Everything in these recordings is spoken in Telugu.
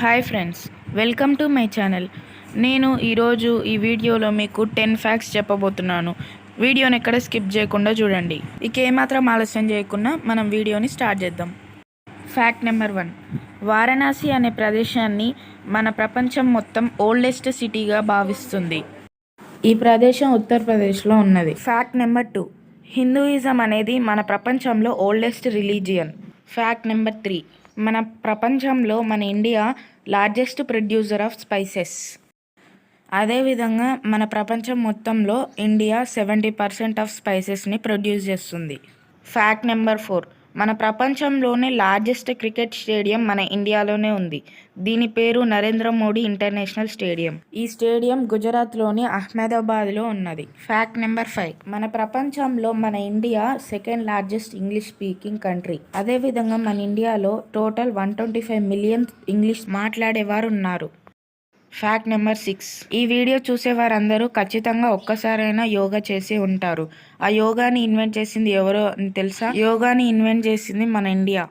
Hi friends welcome to my channel. నేను ఈరోజు ఈ వీడియోలో మీకు టెన్ ఫ్యాక్ట్స్ చెప్పబోతున్నాను. వీడియోని ఎక్కడ స్కిప్ చేయకుండా చూడండి. ఇక ఏమాత్రం ఆలస్యం చేయకుండా మనం వీడియోని స్టార్ట్ చేద్దాం. Fact number one. వారణాసి అనే ప్రదేశాన్ని మన ప్రపంచం మొత్తం ఓల్డెస్ట్ సిటీగా భావిస్తుంది. ఈ ప్రదేశం ఉత్తరప్రదేశ్లో ఉన్నది. Fact number two. హిందూయిజం అనేది మన ప్రపంచంలో oldest religion. Fact number three. మన ప్రపంచంలో మన India largest producer of spices. అదేవిధంగా మన ప్రపంచం మొత్తంలో ఇండియా సెవెంటీ పర్సెంట్ ఆఫ్ స్పైసెస్ని ప్రొడ్యూస్ చేస్తుంది. Fact number four. మన ప్రపంచంలోనే లార్జెస్ట్ క్రికెట్ స్టేడియం మన ఇండియాలోనే ఉంది. దీని పేరు నరేంద్ర మోడీ ఇంటర్నేషనల్ స్టేడియం. ఈ స్టేడియం గుజరాత్లోని అహ్మదాబాద్లో ఉన్నది. Fact number five. మన ప్రపంచంలో మన India second largest English speaking country. అదేవిధంగా మన ఇండియాలో total one twenty five million English మాట్లాడేవారు ఉన్నారు ఫ్యాక్ట్ నెంబర్ సిక్స్ ఈ వీడియో చూసే వారందరూ ఖచ్చితంగా ఒక్కసారైనా యోగా చేసి ఉంటారు. ఆ యోగాని ఇన్వెంట్ చేసింది ఎవరో అని తెలుసా? యోగాని ఇన్వెంట్ చేసింది మన ఇండియా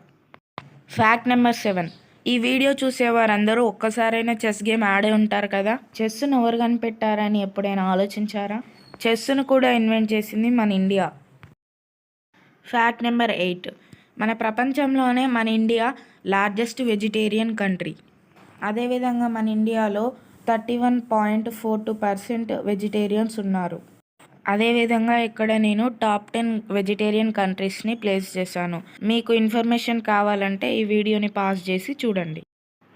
ఫ్యాక్ట్ నెంబర్ సెవెన్ ఈ వీడియో చూసే వారందరూ ఒక్కసారైనా చెస్ గేమ్ ఆడే ఉంటారు కదా? చెస్ను ఎవరు కనిపెట్టారని ఎప్పుడైనా ఆలోచించారా? చెస్ను కూడా ఇన్వెంట్ చేసింది మన ఇండియా ఫ్యాక్ట్ నెంబర్ ఎయిట్ మన ప్రపంచంలోనే మన ఇండియా లార్జెస్ట్ వెజిటేరియన్ కంట్రీ అదేవిధంగా మన ఇండియాలో thirty one point four two percent vegetarians ఉన్నారు. అదేవిధంగా ఇక్కడ నేను టాప్ టెన్ వెజిటేరియన్ కంట్రీస్ని ప్లేస్ చేశాను. మీకు ఇన్ఫర్మేషన్ కావాలంటే ఈ వీడియోని పాస్ చేసి చూడండి.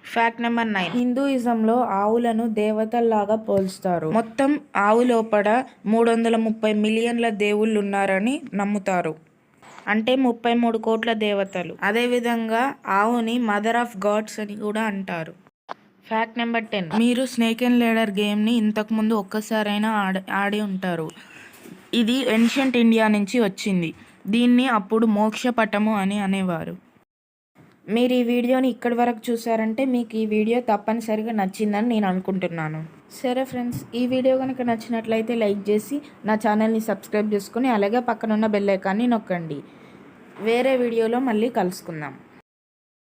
ఫ్యాక్ట్ నెంబర్ నైన్. హిందూయిజంలో ఆవులను దేవతల్లాగా పోల్స్తారు మొత్తం ఆవు లోపల మూడు వందల ముప్పై మిలియన్ల దేవుళ్ళు ఉన్నారని నమ్ముతారు. అంటే ముప్పై మూడు కోట్ల దేవతలు. అదేవిధంగా ఆవుని మదర్ ఆఫ్ గాడ్స్ అని కూడా అంటారు. ఫ్యాక్ట్ నెంబర్ టెన్ మీరు స్నేక్ అండ్ లేడర్ గేమ్ని ఇంతకుముందు ఒక్కసారైనా ఆడ ఆడి ఉంటారు. ఇది ఎన్షియంట్ ఇండియా నుంచి వచ్చింది. దీన్ని అప్పుడు మోక్షపటము అని అనేవారు. మీరు ఈ వీడియోని ఇక్కడి వరకు చూసారంటే మీకు ఈ వీడియో తప్పనిసరిగా నచ్చిందని నేను అనుకుంటున్నాను. సరే ఫ్రెండ్స్ ఈ వీడియో కనుక నచ్చినట్లయితే లైక్ చేసి నా ఛానల్ని సబ్స్క్రైబ్ చేసుకుని అలాగే పక్కనున్న బెల్ ఐకాన్ని నొక్కండి. వేరే వీడియోలో మళ్ళీ కలుసుకుందాం.